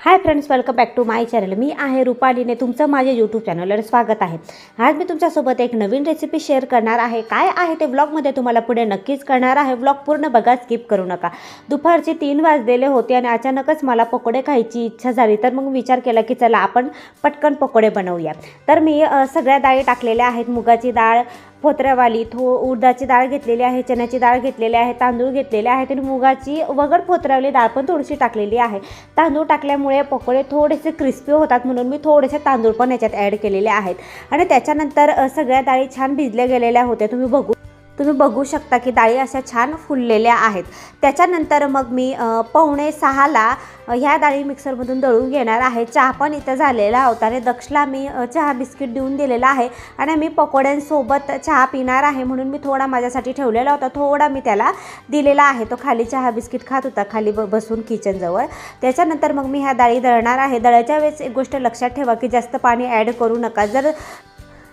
Hi friends welcome back to my channel मी आहे रुपालीने तुमचं माझ्या यूट्यूब चॅनलवर स्वागत आहे. आज मी तुमच्यासोबत एक नवीन रेसिपी शेअर करणार आहे. काय आहे ते ब्लॉगमध्ये तुम्हाला पुढे नक्कीच करणार आहे. ब्लॉग पूर्ण बघा स्किप करू नका. दुपारचे तीन वाजलेले होते आणि अचानकच मला पकोडे खायची इच्छा झाली. तर मग विचार केला की चला आपण पटकन पकोडे बनवूया. तर मी सगळ्या डाळी टाकलेल्या आहेत. मुगाची डाळ फोत्र्यावाली थो उडदाची डाळ घेतलेली आहे चण्याची डाळ घेतलेली आहे तांदूळ घेतलेले आहेत आणि मुगाची वगड फोत्र्यावली डाळ पण थोडीशी टाकलेली आहे. तांदूळ टाकल्यामुळे पकोडे थोडेसे क्रिस्पी होतात म्हणून मी थोडेसे तांदूळ पण याच्यात ॲड केलेले आहेत. आणि त्याच्यानंतर सगळ्या डाळी छान भिजल्या गेलेल्या होत्या तुम्ही बघू तुम्ही बघू शकता की डाळी अशा छान फुललेल्या आहेत. त्याच्यानंतर मग मी पावणे सहाला ह्या डाळी मिक्सरमधून दळून घेणार आहे. चहा पण इथं झालेला होता आणि दक्षला मी चहा बिस्किट देऊन दिलेला आहे आणि मी पकोड्यांसोबत चहा पिणार आहे म्हणून मी थोडा माझ्यासाठी ठेवलेला होता. थोडा मी त्याला दिलेला आहे. तो खाली चहा बिस्किट खात होता खाली ब बसून किचनजवळ त्याच्यानंतर मग मी ह्या डाळी दळणार आहे. दळायच्या वेळेस एक गोष्ट लक्षात ठेवा की जास्त पाणी ॲड करू नका. जर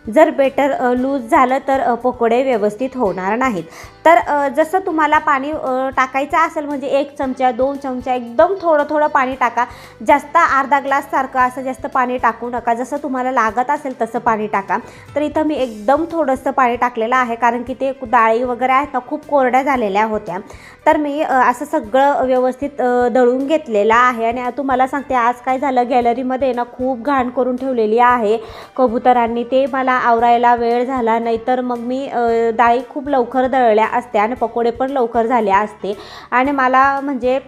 जर बेटर लूज झालं तर पकोडे व्यवस्थित होणार नाहीत. तर जसं तुम्हाला पाणी टाकायचं असेल म्हणजे एक चमचा दोन चमचा एकदम थोडं थोडं पाणी टाका. जास्त अर्धा ग्लाससारखं असं जास्त पाणी टाकू नका. जसं तुम्हाला लागत असेल तसं पाणी टाका. तर इथं मी एकदम थोडंसं पाणी टाकलेलं आहे कारण की ते डाळी वगैरे आहेत ना खूप कोरड्या झालेल्या होत्या. तर मी असं सगळं व्यवस्थित दळून घेतलेलं आहे. आणि तुम्हाला सांगते आज काय झालं गॅलरीमध्ये ना खूप घाण करून ठेवलेली आहे कबुतरांनी. ते मला आवरायला वेळ झाला नाहीतर मग मी डाळी खूप लवकर दळल्या. असते आणि पकोडे पण लवकर झाले असते. आणि मला म्हणजे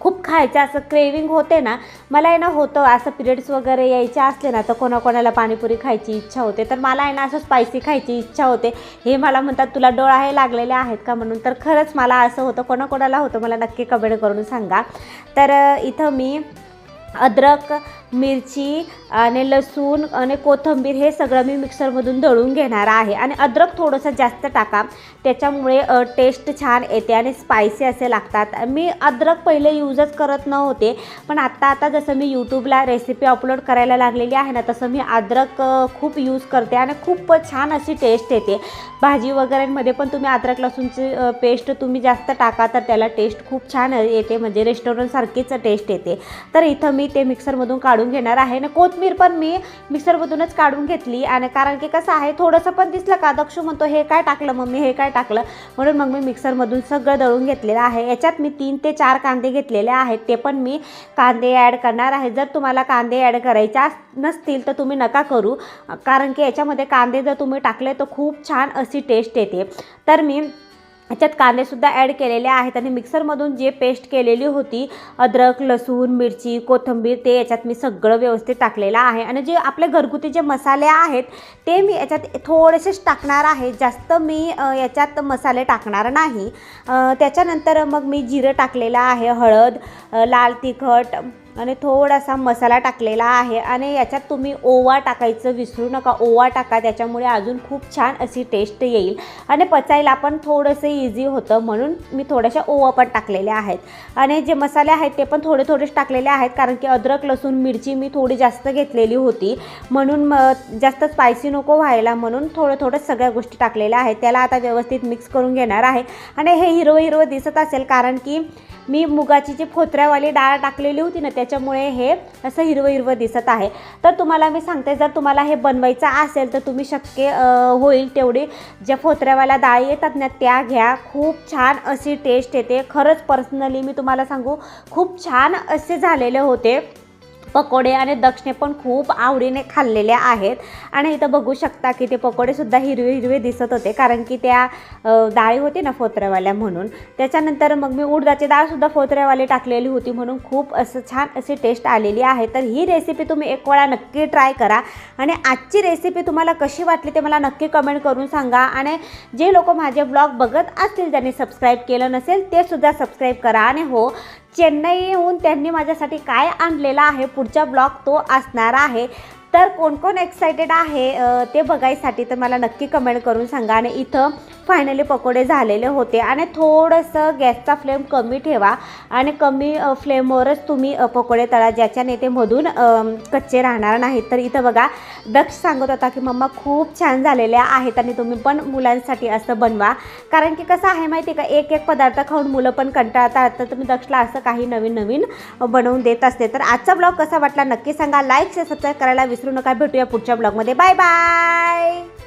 खूप खायचं असं क्रेविंग होते ना मला आहे ना होतं असं पिरियड्स वगैरे यायचे असले ना तर कोणाकोणाला पाणीपुरी खायची इच्छा होते. तर मला आहे ना असं स्पायसी खायची इच्छा होते. हे मला म्हणतात तुला डोळा हे लागलेले आहेत का? म्हणून. तर खरंच मला असं होतं कोणाकोणाला होतं मला नक्की कमेंट करून सांगा. तर इथं मी अद्रक मिरची आणि लसूण आणि कोथिंबीर हे सगळं मी मिक्सरमधून दळून घेणार आहे. आणि अद्रक थोडंसं जास्त टाका. त्याच्यामुळे टेस्ट छान येते आणि स्पायसी असे लागतात. मी अद्रक पहिले यूजच करत नव्हते पण आत्ता आता जसं मी यूट्यूबला रेसिपी अपलोड करायला लागलेली आहे ना तसं मी अद्रक खूप यूज करते आणि खूप छान अशी टेस्ट येते. भाजी वगैरेमध्ये पण तुम्ही अद्रक लसूणची पेस्ट तुम्ही जास्त टाका तर त्याला टेस्ट खूप छान येते. म्हणजे रेस्टॉरंटसारखीच टेस्ट येते. तर इथं मी ते मिक्सरमधून काढून घेणार आहे. आणि कोथमीर पण मी मिक्सरमधूनच काढून घेतली. आणि कारण की कसं आहे थोडंसं पण दिसलं का दक्षू म्हणतो हे काय टाकलं मम्मी हे काय टाकलं? म्हणून मग मी मिक्सरमधून सगळं दळून घेतलेलं आहे. याच्यात मी तीन ते चार कांदे घेतलेले आहेत. ते पण मी कांदे ॲड करणार आहे. जर तुम्हाला कांदे ॲड करायचे नसतील तर तुम्ही नका करू. कारण की याच्यामध्ये कांदे जर तुम्ही टाकले तर खूप छान अशी टेस्ट येते. तर मी ह्याच्यात कांदेसुद्धा ॲड केलेले आहेत. आणि मिक्सरमधून जे पेस्ट केलेली होती अद्रक लसूण मिरची कोथिंबीर ते याच्यात मी सगळं व्यवस्थित टाकलेलं आहे. आणि जे आपले घरगुती जे मसाले आहेत ते मी याच्यात थोडेसेच टाकणार आहे. जास्त मी याच्यात मसाले टाकणार नाही. त्याच्यानंतर मग मी जिरं टाकलेलं आहे हळद लाल तिखट आणि थोडासा मसाला टाकलेला आहे. आणि याच्यात तुम्ही ओवा टाकायचं विसरू नका. ओवा टाका त्याच्यामुळे अजून खूप छान अशी टेस्ट येईल. आणि पचायला पण थोडंसं इझी होतं म्हणून मी थोड्याशा ओवा पण टाकलेल्या आहेत. आणि जे मसाले आहेत ते पण थोडे थोडेच टाकलेले आहेत कारण की अद्रक लसूण मिरची मी थोडी जास्त घेतलेली होती. म्हणून म- जास्त स्पायसी नको व्हायला म्हणून थोडं थोडं सगळ्या गोष्टी टाकलेल्या आहेत. त्याला आता व्यवस्थित मिक्स करून घेणार आहे. आणि हे हिरवं हिरवं दिसत असेल कारण की मी मुगाची जी फोत्र्यावाली डाळ टाकलेली होती ना त्याच्यामुळे हे असं हिरवं हिरवं दिसत आहे. तर तुम्हाला मी सांगते जर तुम्हाला हे बनवायचं असेल तर तुम्ही शक्य होईल तेवढी. ज्या फोत्र्यावाल्या डाळी येतात ना त्या घ्या. खूप छान अशी टेस्ट येते. खरंच पर्सनली मी तुम्हाला सांगू खूप छान असे झालेले होते. पकोडे आणि दक्षिणे पण खूप आवडीने खाल्लेले आहेत. आणि इथं बघू शकता की ते पकोडेसुद्धा हिरवे हिरवे दिसत होते कारण की त्या डाळी होती ना फोत्रेवाल्या म्हणून त्याच्यानंतर मग मी उडदाची डाळसुद्धा फोत्रेवाली टाकलेली होती म्हणून खूप असं छान अशी टेस्ट आलेली आहे. तर ही रेसिपी तुम्ही एक वेळा नक्की ट्राय करा आणि आजची रेसिपी तुम्हाला कशी वाटली ते मला नक्की कमेंट करून सांगा. आणि जे लोक माझे ब्लॉग बघत असतील ज्यांनी सबस्क्राईब केलं नसेल ते सुद्धा सबस्क्राईब करा. आणि हो चेन्नईहून त्यांनी माझ्यासाठी काय आणलेलं आहे? पुढचा ब्लॉग तो असणार आहे. तर कोण कोण एक्सायटेड आहे ते बघायसाठी तर मला नक्की कमेंट करून सांगा. आणि इथं फायनली पकोडे झालेले होते. आणि थोडंसं गॅसचा फ्लेम कमी ठेवा. आणि कमी फ्लेमवरच तुम्ही पकोडे तळा. ज्याच्याने ते मधून कच्चे राहणार नाहीत. तर इथं बघा दक्ष सांगत होता की मम्मा खूप छान झालेले आहेत आणि तुम्ही पण मुलांसाठी असं बनवा. कारण की कसं आहे माहिती आहे का? एक एक पदार्थ खाऊन मुलं पण कंटाळतात. तर तुम्ही दक्षला असं काही नवीन नवीन बनवून देत असते. तर आजचा ब्लॉग कसा वाटला नक्की सांगा. लाईक सबस्क्राईब करायला विसरू नका. भेटूया पुढच्या ब्लॉगमध्ये बाय बाय